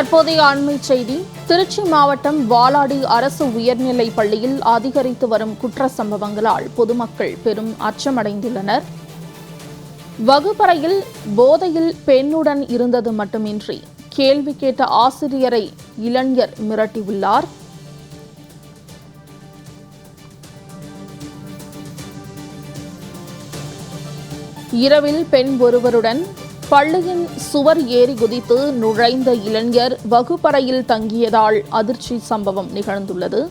தற்போதைய அண்மை செய்தி திருச்சி மாவட்டம் வாலாடி அரசு உயர்நிலைப் பள்ளியில் அதிகரித்து வரும் குற்ற சம்பவங்களால் பொதுமக்கள் பெரும் அச்சமடைந்துள்ளனர். வகுப்பறையில் போதையில் பெண்ணுடன் இருந்தது மட்டுமின்றி கேள்வி கேட்ட ஆசிரியரை இளைஞர் மிரட்டியுள்ளார். இரவில் பெண் ஒருவருடன் பள்ளியின் சுவர் ஏறி குதித்து நுழைந்த இளைஞர் வகுப்பறையில் தங்கியதால் அதிர்ச்சி சம்பவம் நிகழ்ந்துள்ளது.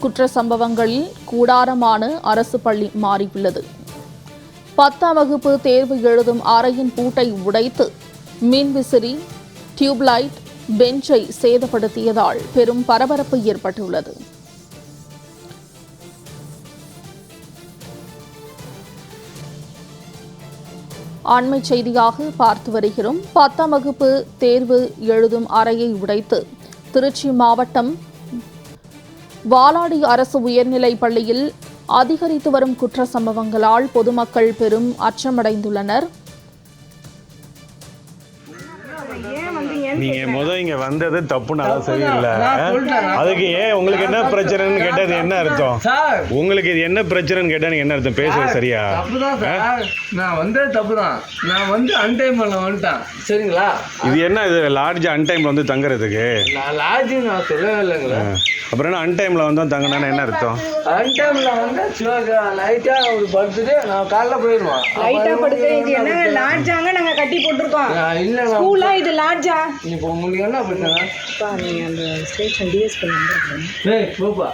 குற்ற சம்பவங்களில் கூடாரமான அரசு பள்ளி மாறியுள்ளது. பத்தாம் வகுப்பு தேர்வு எழுதும் அறையின் பூட்டை உடைத்து மின்விசிறி டியூப்லைட் பெஞ்சை சேதப்படுத்தியதால் பெரும் பரபரப்பு ஏற்பட்டுள்ளது. அண்மை செய்தியாக பார்த்து வருகிறோம். பத்தாம் வகுப்பு தேர்வு எழுதும் அறையை உடைத்து திருச்சி மாவட்டம் வாலாடி அரசு உயர்நிலைப் பள்ளியில் அதிகரித்து வரும் குற்ற சம்பவங்களால் பொதுமக்கள் பெரும் அச்சமடைந்துள்ளனர். நீங்க முத இங்க வந்தது தப்புனால சரியில்லை. அதுக்கு ஏன் உங்களுக்கு என்ன பிரச்சனைன்னு கேட்டது என்ன அர்த்தம்? உங்களுக்கு இது என்ன பிரச்சனைன்னு கேட்டா நீங்க என்ன அர்த்தம்? பேசுறது சரியா? நான் வந்தது தப்புதான். நான் வந்து அன்டைம்ல வந்துட்டேன். சரிங்களா? இது என்ன இது? லார்ஜ் அன்டைம்ல வந்து தங்குறதுக்கு? லாட்ஜி நான் சொல்லவே இல்லைங்களா. அப்புறம் என்ன அன்டைம்ல வந்து தங்கினா என்ன அர்த்தம்? அன்டைம்ல வந்து சிவகா லைட்டா ஒரு படுத்துட்டு நான் காலைல போயிடுவேன். லைட்டா இது என்ன? லாட்ஜாங்க நாங்க கட்டி போட்டிருக்கோம். இல்ல ஸ்கூலா இது லாட்ஜா இப்போ உங்களுக்கு என்ன பிரச்சனை? அப்பா நீங்க அந்த ஸ்டேஷன் டிஎஸ்பி நம்பர் ஏய் போப்பா.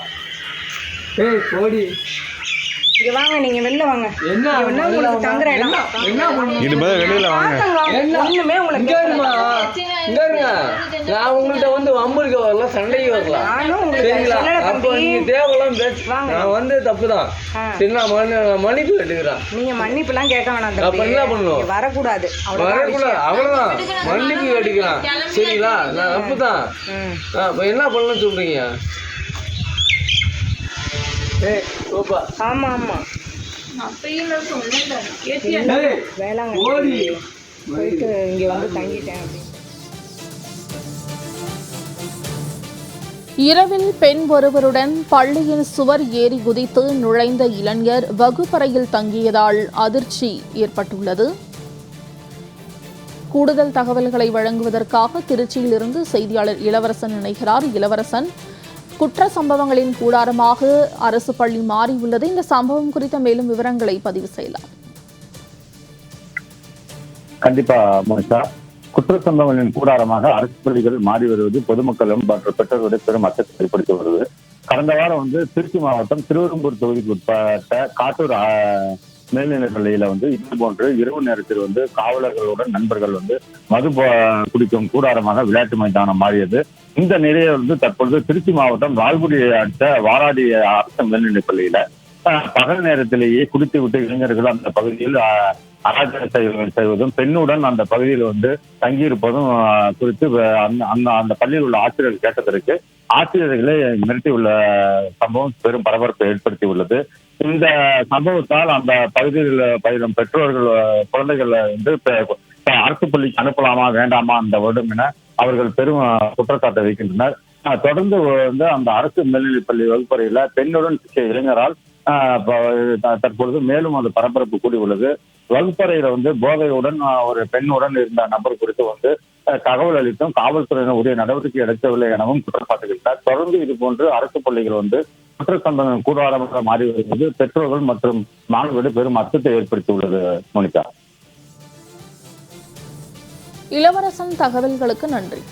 ஏய் போடி. இங்க வாங்க நீங்க வெளில வாங்க. என்ன? என்ன உங்களுக்கு தங்குற இடம். இது முதல்ல வெளியில வாங்க. பாத்தங்க, ஒண்ணுமே இங்க உங்களுக்கு இருமா? இங்க இருங்க. நான் உங்கள்கிட்ட வந்து வம்புக்கு வரல சண்டைக்கு வரலாம் சரிங்களா? அப்போ நீங்க தேவையெல்லாம் பேச. வாங்க. நான் வந்து தப்பு தான். சரி நான் மன்னிப்பு கேட்டுக்கிறேன். நீங்க மன்னிப்பு எல்லாம் கேட்க வேணாம் அப்ப என்ன பண்ணணும்? இங்க வரக்கூடாது. வரக்கூடாது. அவ்வளவுதான். மன்னிப்பு கேட்டுக்கலாம் சரிங்களா? நான் தப்பு தான். அப்போ என்ன பண்ணணும்னு சொல்றீங்க? ஆமா ஆமா. ஏய் வேளாங்க ஓடி. போயிட்டு இங்க வந்து தங்கிட்டேன் அப்படின்னு. இரவில் பெண் ஒருவருடன் பள்ளியின் சுவர் ஏறி குதித்து நுழைந்த இளைஞர் வகுப்பறையில் தங்கியதால் அதிர்ச்சி ஏற்பட்டுள்ளது. கூடுதல் தகவல்களை வழங்குவதற்காக திருச்சியிலிருந்து செய்தியாளர் இளவரசன் இணைகிறார். இளவரசன் குற்ற சம்பவங்களின் கூடாரமாக அரசு பள்ளி மாறியுள்ளது இந்த சம்பவம் குறித்த மேலும் விவரங்களை பதிவு செய்யலாம். கண்டிப்பா மோனிஷா குற்ற சம்பவங்களின் கூடாரமாக அரசு பள்ளிகள் மாறி வருவது பொதுமக்களும் மற்றும் பெற்றோருடைய பெரும் அச்சத்தை ஏற்படுத்தி வருது. கடந்த வாரம் வந்து திருச்சி மாவட்டம் திருவெரும்பூர் தொகுதிக்கு உட்பட்ட காட்டூர் மேல்நிலைப் பள்ளியில வந்து இது போன்று இரவு நேரத்தில் வந்து காவலர்களுடன் நண்பர்கள் வந்து மது குடிக்கும் கூடாரமாக விளையாட்டு மைதானம் மாறியது. இந்த நிலையை வந்து தற்பொழுது திருச்சி மாவட்டம் லால்குடியை அடுத்த வாராடி அரசு மேல்நிலைப் பள்ளியில ஆஹ், பகல் நேரத்திலேயே குடித்து விட்டு இளைஞர்கள் அந்த பகுதியில் அராஜகம் செய்வ- செய்வதும் பெண்ணுடன் அந்த பகுதியில் வந்து தங்கியிருப்பதும் குறித்து அந்த அந்த- அந்த பள்ளியில் உள்ள ஆசிரியர்கள் கேட்டதற்கு ஆசிரியர்களை மிரட்டியுள்ள சம்பவம் பெரும் பரபரப்பை ஏற்படுத்தி உள்ளது. இந்த சம்பவத்தால் அந்த பகுதியில் பயிலும் பெற்றோர்கள் குழந்தைகளை வந்து அரசு பள்ளிக்கு அனுப்பலாமா வேண்டாமா அந்த வருடம் என அவர்கள் பெரும் குற்றச்சாட்டை வைக்கின்றனர். தொடர்ந்து வந்து அந்த அரசு மேல்நிலைப் பள்ளி வகுப்பறையில பெண்ணுடன் இளைஞரால் தற்பொழுது மேலும் அந்த பரபரப்பு கூடி உள்ளது வகுப்பறையில வந்து போதையுடன் ஒரு பெண்ணுடன் இருந்த நபர் குறித்து வந்து தகவல் அளித்தும் காவல்துறையினர் உரிய நடவடிக்கை எடுக்கவில்லை எனவும் குற்றச்சாட்டுகின்றனர் தொடர்ந்து இது போன்று அரசு பள்ளிகள் வந்து குற்ற சம்பவம் கூடாரமாக மாறி வருவது பெற்றோர்கள் மற்றும் மாணவர்களிடையே பெரும் அச்சத்தை ஏற்படுத்தியுள்ளது மோனிகா. இளவரசன் தகவல்களுக்கு நன்றி.